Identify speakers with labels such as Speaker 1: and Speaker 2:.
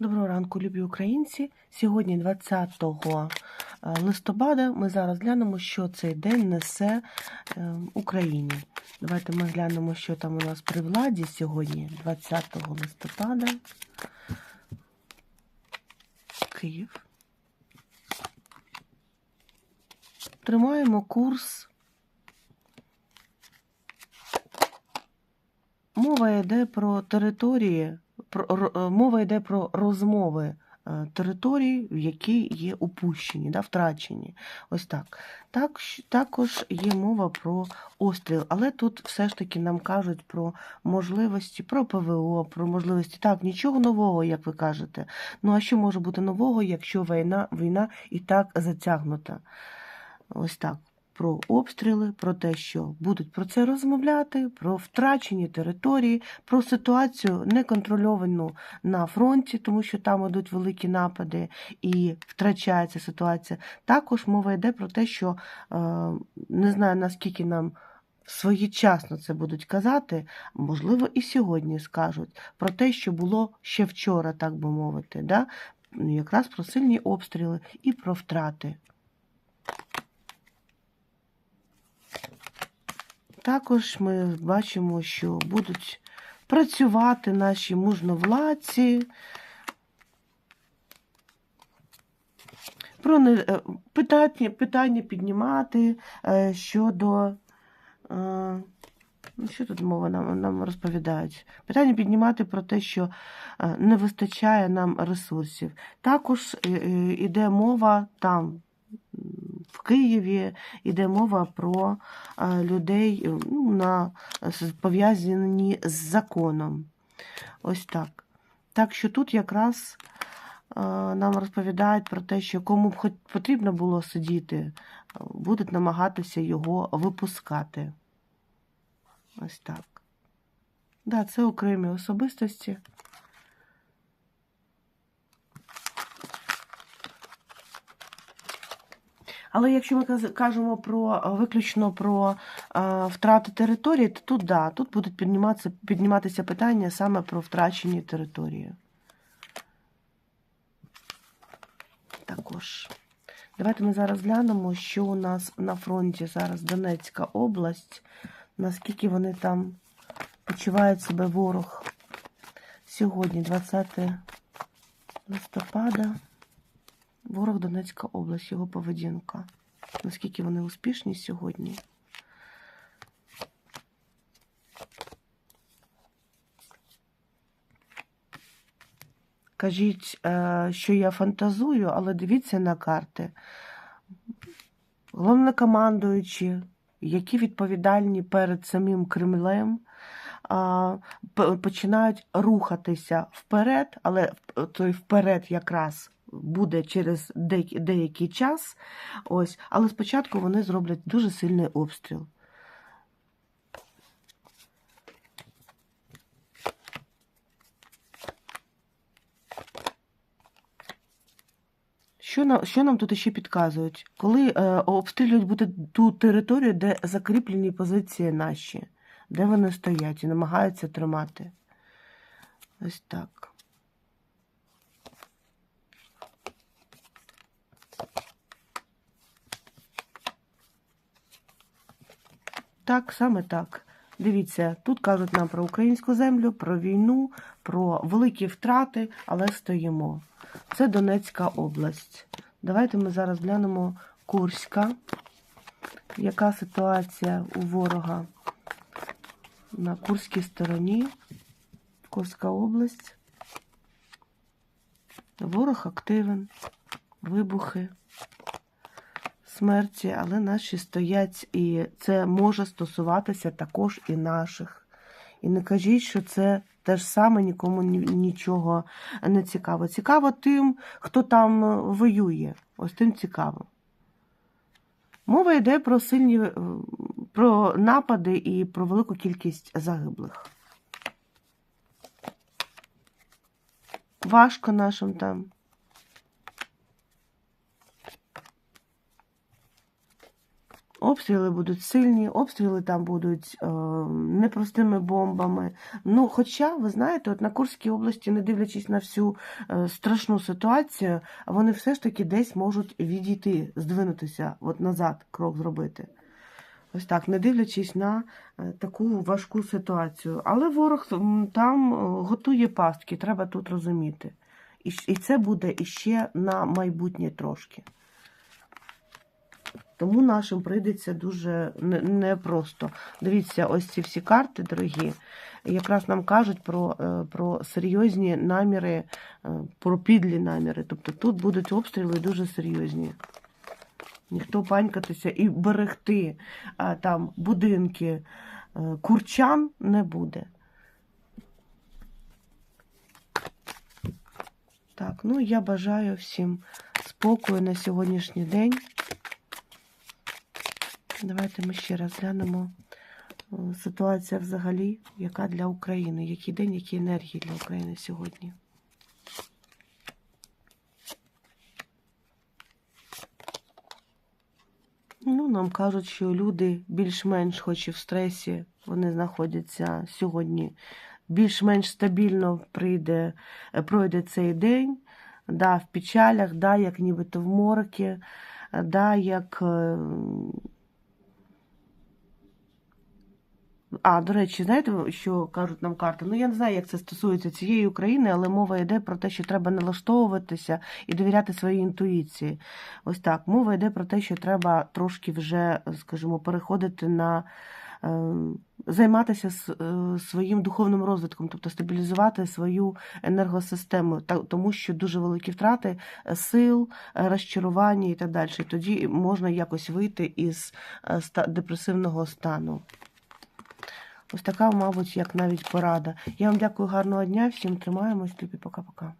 Speaker 1: Доброго ранку, любі українці. Сьогодні, 20 листопада, ми зараз глянемо, що цей день несе е, Україні. Давайте ми глянемо, що там у нас при владі сьогодні, 20 листопада. Київ. Тримаємо курс. Мова йде про території, е, мова йде про розмови е, територій, які є упущені, да, втрачені. Ось так. так. Також є мова про остріл, але тут все ж таки нам кажуть про можливості, про ПВО, про можливості. Так, нічого нового, як ви кажете. Ну а що може бути нового, якщо війна, війна і так затягнута? Ось так. Про обстріли, про те, що будуть про це розмовляти, про втрачені території, про ситуацію неконтрольовану на фронті, тому що там ідуть великі напади і втрачається ситуація. Також мова йде про те, що е, не знаю наскільки нам своєчасно це будуть казати, можливо, і сьогодні скажуть про те, що було ще вчора, так би мовити, да? якраз про сильні обстріли і про втрати. Також ми бачимо, що будуть працювати наші мужновладці. Про не- е, питання, питання піднімати е, щодо. е, Ну, що тут мова нам, нам розповідають? Питання піднімати про те, що не вистачає нам ресурсів. Також іде мова там, Києві, іде мова про е, людей е, ну, на, пов'язані з законом. Ось так. Так що тут якраз е, нам розповідають про те, що кому б хоч потрібно було сидіти, будуть намагатися його випускати. Ось так. Да, це окремі особистості. Але якщо ми кажемо про виключно про е, втрати території, то тут да, тут будуть підніматися, підніматися питання саме про втрачені території. Також. Давайте ми зараз глянемо, що у нас на фронті зараз Донецька область, наскільки вони там почувають себе ворог. Сьогодні, 20 листопада, ворог Донецька область, його поведінка. Наскільки вони успішні сьогодні? Кажіть, е, що я фантазую, але дивіться на карти. Головнокомандуючі, які відповідальні перед самим Кремлем, починають рухатися вперед, але той вперед якраз буде через деякий, час. Ось, але спочатку вони зроблять дуже сильний обстріл. Що нам тут ще підказують? Коли е, обстрілюють буде ту територію, де закріплені позиції наші, де вони стоять і намагаються тримати. Ось так. Так, саме так. Дивіться, тут кажуть нам про українську землю, про війну, про великі втрати, але стоїмо. Це Донецька область. Давайте ми зараз глянемо Курська. Яка ситуація у ворога на Курській стороні? Курська область. Ворог активен, вибухи, смерті, але наші стоять, і це може стосуватися також і наших. І не кажіть, що це те ж саме нікому нічого не цікаво. Цікаво тим, хто там е, воює. Ось тим цікаво. Мова йде про сильні е, про напади і про велику кількість загиблих. Важко нашим там. Обстріли будуть сильні, обстріли там будуть е, непростими бомбами. Ну, хоча, ви знаєте, от на Курській області, не дивлячись на всю е, страшну ситуацію, вони все ж таки десь можуть відійти, здвинутися, от назад крок зробити. Ось так, не дивлячись на е, таку важку ситуацію. Але ворог там е, готує пастки, треба тут розуміти. І це буде іще на майбутнє трошки. Тому нашим прийдеться дуже непросто. Дивіться, ось ці всі карти, дорогі, якраз нам кажуть про, е, про серйозні наміри, е, про підлі наміри. Тобто тут будуть обстріли дуже серйозні. Ніхто панькатися і берегти там будинки е, курчан не буде. Так, ну я бажаю всім спокою на сьогоднішній день. Давайте ми ще раз глянемо е, ситуація взагалі, яка для України, який день, які енергії для України сьогодні. Ну, нам кажуть, що люди більш-менш, хоч і в стресі, вони знаходяться сьогодні більш-менш стабільно прийде, е, пройде цей день. Да, в печалях, да, як нібито в мороки, е, да, як. е, А, до речі, знаєте, що кажуть нам карти? Ну, я не знаю, як це стосується цієї України, але мова йде про те, що треба налаштовуватися і довіряти своїй інтуїції. Ось так. Мова йде про те, що треба трошки вже, скажімо, переходити на е, займатися е, своїм духовним розвитком, тобто стабілізувати свою енергосистему, тому що дуже великі втрати е, сил, розчарування і так далі. Тоді можна якось вийти із депресивного стану. Ось така, мабуть, як навіть порада. Я вам дякую, гарного дня, всім тримаємось, любі, пока-пока.